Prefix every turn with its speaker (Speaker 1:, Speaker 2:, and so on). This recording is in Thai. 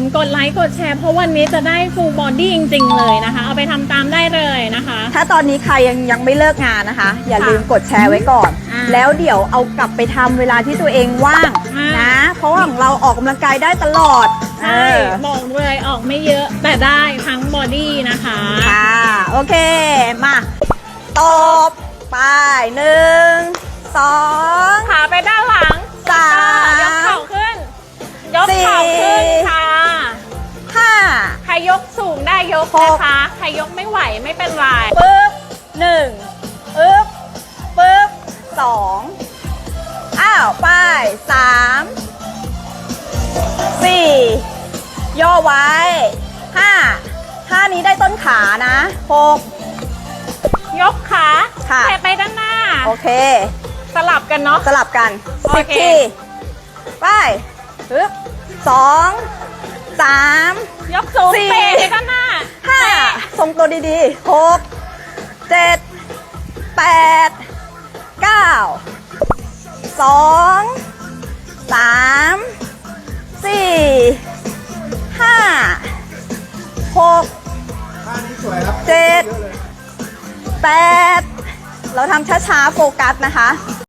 Speaker 1: มกดไลค์กดแชร์เพราะวันนี้จะได้ฟูลบอดี้จริง ๆ เลยนะคะ เอาไปทำตามได้เลยนะคะ
Speaker 2: ถ้าตอนนี้ใครยังยังไม่เลิกงานนะคะ อย่า
Speaker 1: ค่ะ
Speaker 2: ลืมกดแชร์ไว้ก่อน
Speaker 1: อ่า
Speaker 2: แล้วเดี๋ยวเอากลับไปทำเวลาที่ตัวเองว่าง
Speaker 1: อ่าน
Speaker 2: นะ เพราะว่าของเราออกกำลังกายได้ตลอด
Speaker 1: ใช่
Speaker 2: เออ
Speaker 1: บอกเลยออกไม่เยอะแต่ได้ทั้งบอดี้นะคะ
Speaker 2: ค่ะ โอเค มา ตบ ไปหนึ่ง
Speaker 1: ยกสูงได้ยก
Speaker 2: หก
Speaker 1: นะคะ ใครยกไม่ไหวไม่เป็นไร
Speaker 2: ปึ๊บหนึ่งปึ๊บปึ๊บสองอ้าวไปสามสี่ย่อไว้ห้าท่านี้ได้ต้นขานะหก
Speaker 1: ยกขา
Speaker 2: ค่ะ
Speaker 1: แตะไปด้านหน้า
Speaker 2: โอเค
Speaker 1: สลับกันเนาะ
Speaker 2: สลับกัน
Speaker 1: โอ
Speaker 2: สิบ
Speaker 1: เค
Speaker 2: ทีไปปึ๊บสองสาม
Speaker 1: ยกสูง
Speaker 2: สี่
Speaker 1: เตะไปด้านหน้า
Speaker 2: ห้าทรงตัวดีๆหกเจ็ดแปดเก้าสองสามสี่ห้าหก
Speaker 3: ท่านี้สวยครับ
Speaker 2: เจ็ด
Speaker 3: ยอะเลย
Speaker 2: แปดเราทำช้าๆ โฟกัสนะคะ